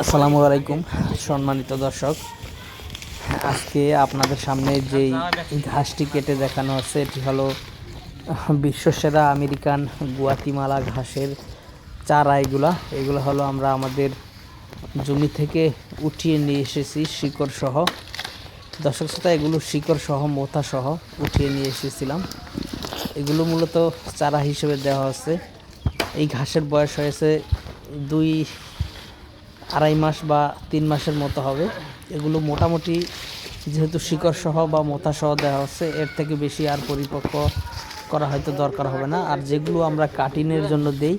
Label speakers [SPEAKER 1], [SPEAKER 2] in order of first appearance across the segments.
[SPEAKER 1] আসসালামু আলাইকুম, সম্মানিত দর্শক। আজকে আপনাদের সামনে যেই ঘাসটি কেটে দেখানো হচ্ছে, এটি হলো বিশ্বসেরা আমেরিকান গুয়াতিমালা ঘাসের চারা এগুলা। এগুলো হলো আমরা আমাদের জমি থেকে উঠিয়ে নিয়ে এসেছি শিকড় সহ দর্শক শ্রোতা, এগুলো শিকড় সহ মোথা সহ উঠিয়ে নিয়ে এসেছিলাম। এগুলো মূলত চারা হিসেবে দেওয়া হচ্ছে। এই ঘাসের বয়স হয়েছে দুই আড়াই মাস বা তিন মাসের মতো হবে। এগুলো মোটামুটি যেহেতু শিকড় সহ বা মোথা সহ দেওয়া হচ্ছে, এর থেকে বেশি আর পরিপক্ক করা হয়তো দরকার হবে না। আর যেগুলো আমরা কাটিনের জন্য দেই,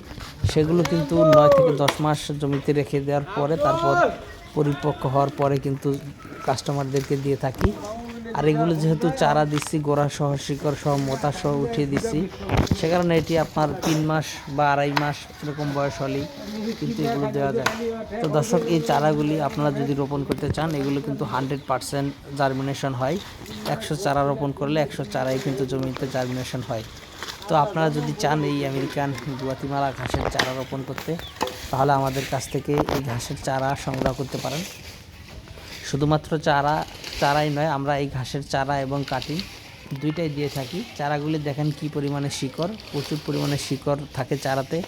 [SPEAKER 1] সেগুলো কিন্তু নয় থেকে দশ মাস জমিতে রেখে দেওয়ার পরে তারপর পরিপক্ক হওয়ার পরে কিন্তু কাস্টমারদেরকে দিয়ে থাকি। আর এগুলো যেহেতু চারা দিচ্ছি, গোড়া সহ, শিকড় সহ মোতা সহ উঠিয়ে দিচ্ছি, সে কারণে এটি আপনার তিন মাস বা আড়াই মাস এরকম বয়স হলেই কিন্তু এগুলো দেওয়া যায়। তো দর্শক, এই চারাগুলি আপনারা যদি রোপণ করতে চান, এগুলো কিন্তু হান্ড্রেড পারসেন্ট জার্মিনেশন হয়। একশো চারা রোপণ করলে একশো চারাই কিন্তু জমিতে জার্মিনেশন হয়। তো আপনারা যদি চান এই আমেরিকান গুয়াতিমালা ঘাসের চারা রোপণ করতে, তাহলে আমাদের কাছ থেকে এই ঘাসের চারা সংগ্রহ করতে পারেন। শুধুমাত্র চারা চারাই নয়, আমরা এই ঘাসের চারা এবং কাটিং দুইটাই দিয়ে থাকি। চারাগুলি দেখেন কি পরিমাণে শিকড়, প্রচুর পরিমাণে শিকড় থাকে চারাতে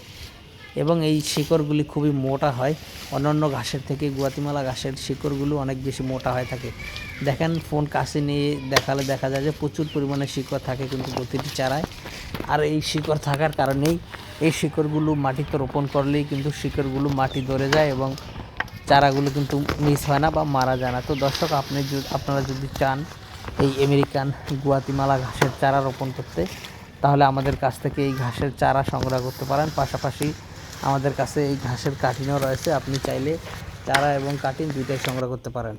[SPEAKER 1] এবং এই শিকড়গুলি খুবই মোটা হয়। অন্যান্য ঘাসের থেকে গুয়াতিমালা ঘাসের শিকড়গুলো অনেক বেশি মোটা হয়ে থাকে। দেখেন, ফোন কাছে নিয়ে দেখালে দেখা যায় যে প্রচুর পরিমাণে শিকড় থাকে কিন্তু প্রতিটি চারায়। আর এই শিকড় থাকার কারণেই এই শিকড়গুলো মাটিতে রোপণ করলেই কিন্তু শিকড়গুলো মাটি ধরে যায় এবং চারাগুলো কিন্তু মিস হয় না বা মারা যায় না। তো দর্শক, আপনি আপনারা যদি চান এই আমেরিকান গুয়াতিমালা ঘাসের চারা রোপণ করতে, তাহলে আমাদের কাছ থেকে এই ঘাসের চারা সংগ্রহ করতে পারেন। পাশাপাশি আমাদের কাছে এই ঘাসের কাঠিনও রয়েছে। আপনি চাইলে চারা এবং কাটিন দুইটাই সংগ্রহ করতে পারেন।